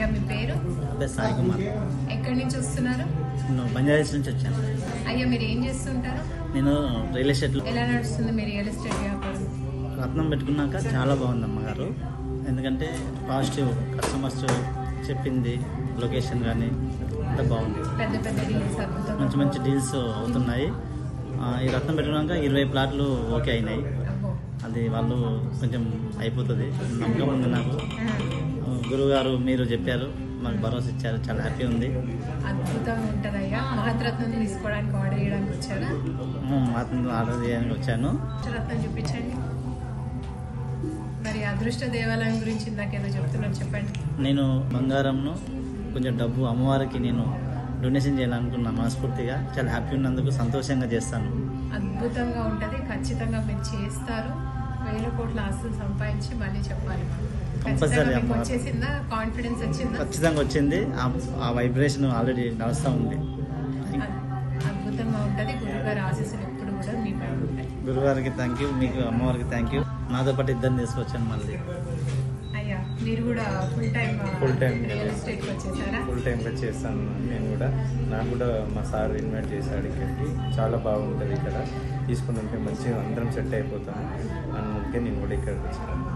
అయ్యా మీ పేరు? సాయి కుమార్. ఎక్కడి నుంచి వస్తున్నారు? నేను బంజారాస్ నుంచి వచ్చాను. అయ్యా మీరు ఏం చేస్తుంటారు? నేను రియల్ ఎస్టేట్లో ఎలా నడుస్తుంది మీ రియల్ ఎస్టేట్ వ్యాపారం? రత్నం పెట్టుకున్నాక చాలా బాగుంది అమ్మగారు. ఎందుకంటే పాజిటివ్ కస్టమర్స్ చెప్పింది లొకేషన్ కానీ అంతా బాగుంది. పెద్ద పెద్ద డీల్స్ అద్భుతం మంచి మంచి డీల్స్ అవుతున్నాయి. ఈ రత్నం పెట్టుకున్నాక ఇరవై ప్లాట్లు ఓకే అయినాయి. అది వాళ్ళు కొంచెం అయిపోతుంది. నమ్మకం ఉంది నాకు. గురువుగారు మీరు చెప్పారు. మాకు భరోసా ఇచ్చారు. చాలా హ్యాపీ ఉంది. అద్భుతంగా ఉంటుందయ్యా. మహత్రత్నం తీసుకోవడానికి ఆర్డర్ చేయడానికి వచ్చారా? మాత్రం ఆర్డర్ చేయడానికి వచ్చాను. రత్నం చూపించండి. మరి అదృష్ట దేవాలయం గురించి ఇందాకేదో చెప్తున్నాను చెప్పండి. నేను బంగారంను కొంచెం డబ్బు అమ్మవారికి నేను డొనేషన్ చేయాలనుకున్నాను మనస్ఫూర్తిగా. చాలా హ్యాపీ ఉన్నందుకు సంతోషంగా చేస్తాను. అద్భుతంగా ఉంటది. ఖచ్చితంగా మీరు చేస్తారు. వేల కోట్ల ఆస్తులు సంపాదించి మళ్ళీ చెప్పాలి. వచ్చేసిందా కాన్ఫిడెన్స్ వచ్చిందా? ఖచ్చితంగా వచ్చింది. ఆ- వైబ్రేషన్ ఆల్రెడీ నడుస్తూ ఉంది. అద్- అద్భుతంగా ఉంటది. గురుగారు ఆశీస్సులు ఎప్పుడు కూడా మీ పైన ఉంటాయి. గురువారికి థ్యాంక్ యూ మీకు అమ్మవారికి థ్యాంక్ యూ నాతో పాటు ఇద్దరిని తీసుకొచ్చాను మళ్ళీ. మీరు కూడా ఫుల్ టైం ఎస్టేట్ వచ్చేసారా ఫుల్ టైంగా చేస్తాను నేను కూడా నాకు కూడా మా సార్ ఇన్వైట్ చేశాడు ఇక్కడికి. చాలా బాగుంటుంది ఇక్కడ. తీసుకుని ఉంటే మంచిగా అందరం సెట్ అయిపోతాము అందుకే నేను కూడా ఇక్కడికి వచ్చాను.